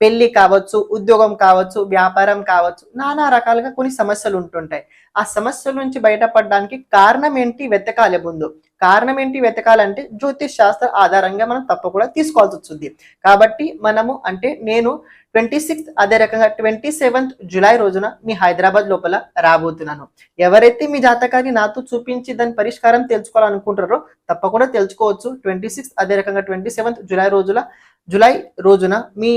పెళ్ళి కావచ్చు ఉద్యోగం కావచ్చు వ్యాపారం కావచ్చు నానా రకాలుగా కొన్ని సమస్యలు ఉంటుంటాయి. ఆ సమస్యల నుంచి బయటపడడానికి కారణం ఏంటి వెతకాలి ముందు. కారణం ఏంటి వెతకాలంటే జ్యోతిష్ శాస్త్ర ఆధారంగా మనం తప్పకుండా తీసుకోవాల్సి వస్తుంది. కాబట్టి మనము అంటే నేను ట్వంటీ సిక్స్త్ అదే రకంగా ట్వంటీ సెవెంత్ జులై రోజున మీ హైదరాబాద్ లోపల రాబోతున్నాను. ఎవరైతే మీ జాతకాన్ని నాతో చూపించి దాని పరిష్కారం తెలుసుకోవాలనుకుంటారో తప్పకుండా తెలుసుకోవచ్చు. ట్వంటీ సిక్స్త్ అదే రకంగా ట్వంటీ సెవెంత్ జులై రోజుల జులై రోజున మీ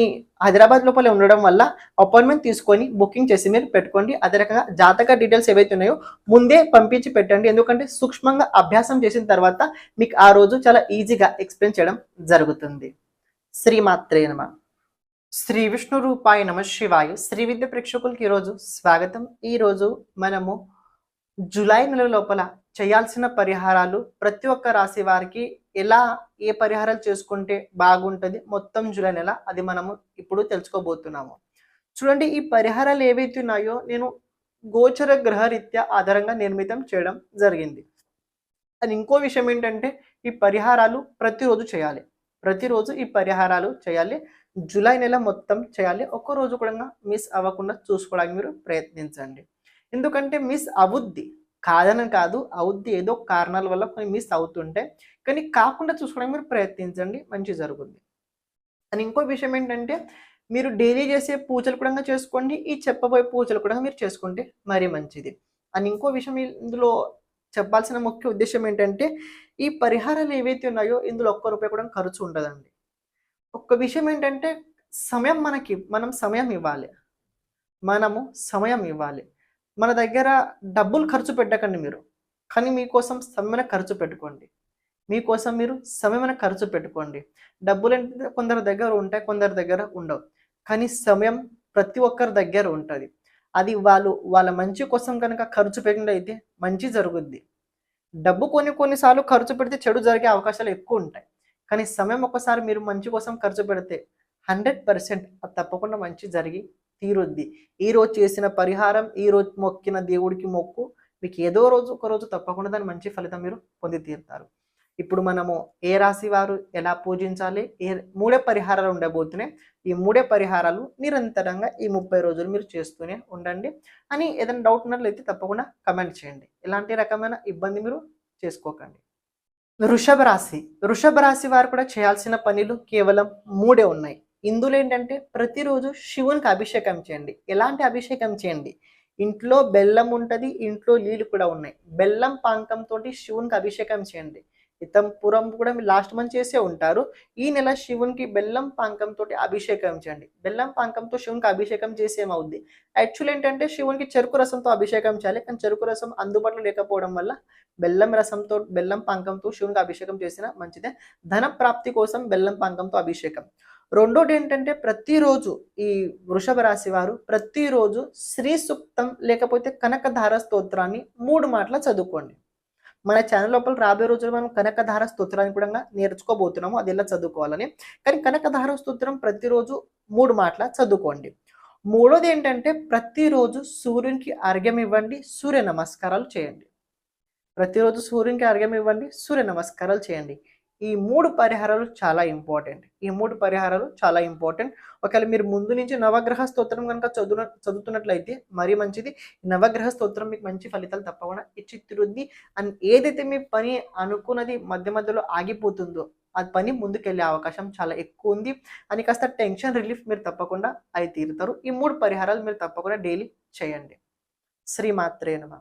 హైదరాబాద్ లోపల ఉండడం వల్ల అపాయింట్మెంట్ తీసుకొని బుకింగ్ చేసి మీరు పెట్టుకోండి. అదే రకంగా జాతక డీటెయిల్స్ ఏవైతే ఉన్నాయో ముందే పంపించి పెట్టండి. ఎందుకంటే సూక్ష్మంగా అభ్యాసం చేసిన తర్వాత మీకు ఆ రోజు చాలా ఈజీగా ఎక్స్ప్లెయిన్ చేయడం జరుగుతుంది. శ్రీమాత్రేనమా శ్రీ విష్ణు రూపాయ నమ శివాయ. శ్రీ విద్య ప్రేక్షకులకి ఈరోజు స్వాగతం. ఈరోజు మనము జూలై నెల లోపల చేయాల్సిన పరిహారాలు ప్రతి ఒక్క రాశి వారికి ఎలా ఏ పరిహారాలు చేసుకుంటే బాగుంటుంది మొత్తం జూలై నెల అది మనము ఇప్పుడు తెలుసుకోబోతున్నాము. చూడండి ఈ పరిహారాలు ఏవైతే ఉన్నాయో నేను గోచర గ్రహ రీత్యా ఆధారంగా నిర్మితం చేయడం జరిగింది. అది ఇంకో విషయం ఏంటంటే ఈ పరిహారాలు ప్రతిరోజు చేయాలి. ప్రతిరోజు ఈ పరిహారాలు చేయాలి. జూలై నెల మొత్తం చేయాలి. ఒక్క రోజు కూడా మిస్ అవ్వకుండా చూసుకోవడానికి మీరు ప్రయత్నించండి. ఎందుకంటే మిస్ అవుద్ది కాదని కాదు అవుద్ది ఏదో కారణాల వల్ల కొన్ని మిస్ అవుతుంటే కానీ కాకుండా చూసుకోవడానికి మీరు ప్రయత్నించండి. మంచి జరుగుతుంది అని ఇంకో విషయం ఏంటంటే మీరు డైలీ చేసే పూజలు కూడా చేసుకోండి. ఈ చెప్పబోయే పూజలు కూడా మీరు చేసుకుంటే మరీ మంచిది. అని ఇంకో విషయం ఇందులో చెప్పాల్సిన ముఖ్య ఉద్దేశం ఏంటంటే ఈ పరిహారాలు ఏవైతే ఉన్నాయో ఇందులో ఒక్క రూపాయి కూడా ఖర్చు ఉండదండి. ఒక్క విషయం ఏంటంటే సమయం మనకి మనం సమయం ఇవ్వాలి. మనము సమయం ఇవ్వాలి. మన దగ్గర డబ్బులు ఖర్చు పెట్టకండి మీరు. కానీ మీకోసం సమయమైన ఖర్చు పెట్టుకోండి. మీకోసం మీరు సమయమైన ఖర్చు పెట్టుకోండి. డబ్బులు ఏంటంటే కొందరి దగ్గర ఉంటాయి కొందరి దగ్గర ఉండవు. కానీ సమయం ప్రతి ఒక్కరి దగ్గర ఉంటుంది. అది వాళ్ళు వాళ్ళ మంచి కోసం కనుక ఖర్చు పెట్టినట్లయితే మంచి జరుగుద్ది. డబ్బు కొన్ని కొన్నిసార్లు ఖర్చు పెడితే చెడు జరిగే అవకాశాలు ఎక్కువ ఉంటాయి. కానీ సమయం ఒకసారి మీరు మంచి కోసం ఖర్చు పెడితే హండ్రెడ్ పర్సెంట్ అది తప్పకుండా మంచి జరిగి తీరుద్ది. ఈరోజు చేసిన పరిహారం ఈ రోజు మొక్కిన దేవుడికి మొక్కు మీకు ఏదో రోజు ఒక రోజు తప్పకుండా దాని మంచి ఫలితం మీరు పొంది తీరుతారు. ఇప్పుడు మనము ఏ రాశి వారు ఎలా పూజించాలి ఏ మూడే పరిహారాలు ఉండబోతున్నాయి ఈ మూడే పరిహారాలు నిరంతరంగా ఈ ముప్పై రోజులు మీరు చేస్తూనే ఉండండి. అని ఏదైనా డౌట్ ఉన్నట్లయితే తప్పకుండా కమెంట్ చేయండి. ఎలాంటి రకమైన ఇబ్బంది మీరు చేసుకోకండి. వృషభ రాశి. వృషభ రాశి వారు కూడా చేయాల్సిన పనులు కేవలం మూడే ఉన్నాయి. ఇందులో ఏంటంటే ప్రతిరోజు శివునికి అభిషేకం చేయండి. ఎలాంటి అభిషేకం చేయండి? ఇంట్లో బెల్లం ఉంటుంది ఇంట్లో నీళ్ళు కూడా ఉన్నాయి. బెల్లం పాంకంతో శివునికి అభిషేకం చేయండి. ఇతంపురం కూడా మీరు లాస్ట్ మంత్ చేసే ఉంటారు. ఈ నెల శివునికి బెల్లం పాంకంతో అభిషేకం చేయండి. బెల్లం పాంకంతో శివునికి అభిషేకం చేసేమవుద్ది యాక్చువల్ ఏంటంటే శివునికి చెరుకు రసంతో అభిషేకం చేయాలి. కానీ చెరుకు రసం అందుబాటులో లేకపోవడం వల్ల బెల్లం రసంతో బెల్లం పాంకంతో శివునికి అభిషేకం చేసిన మంచిదే. ధన ప్రాప్తి కోసం బెల్లం పాంకంతో అభిషేకం. రెండోది ఏంటంటే ప్రతిరోజు ఈ వృషభ రాశి వారు ప్రతిరోజు శ్రీ సూక్తం లేకపోతే కనకధార స్తోత్రాన్ని మూడు మాటల చదువుకోండి. మన ఛానల్ లోపల రాబోయే రోజులు మనం కనకధార స్తోత్రాన్ని కూడా నేర్చుకోబోతున్నాము. అది ఎలా చదువుకోవాలని. కానీ కనకధార స్తోత్రం ప్రతిరోజు మూడు మాటల చదువుకోండి. మూడోది ఏంటంటే ప్రతిరోజు సూర్యునికి అర్ఘ్యం ఇవ్వండి సూర్య నమస్కారాలు చేయండి. ప్రతిరోజు సూర్యునికి అర్ఘ్యం ఇవ్వండి సూర్య నమస్కారాలు చేయండి. ఈ మూడు పరిహారాలు చాలా ఇంపార్టెంట్. ఈ మూడు పరిహారాలు చాలా ఇంపార్టెంట్. ఒకవేళ మీరు ముందు నుంచి నవగ్రహ స్తోత్రం కనుక చదువు చదువుతున్నట్లయితే మరీ మంచిది. నవగ్రహ స్తోత్రం మీకు మంచి ఫలితాలు తప్పకుండా ఇచ్చి తిరుద్ది అండ్ ఏదైతే మీ పని అనుకున్నది మధ్య మధ్యలో ఆగిపోతుందో ఆ పని ముందుకెళ్ళే అవకాశం చాలా ఎక్కువ ఉంది. అని కాస్త టెన్షన్ రిలీఫ్ మీరు తప్పకుండా అయి తీరుతారు. ఈ మూడు పరిహారాలు మీరు తప్పకుండా డైలీ చేయండి. శ్రీమాత్రేనమా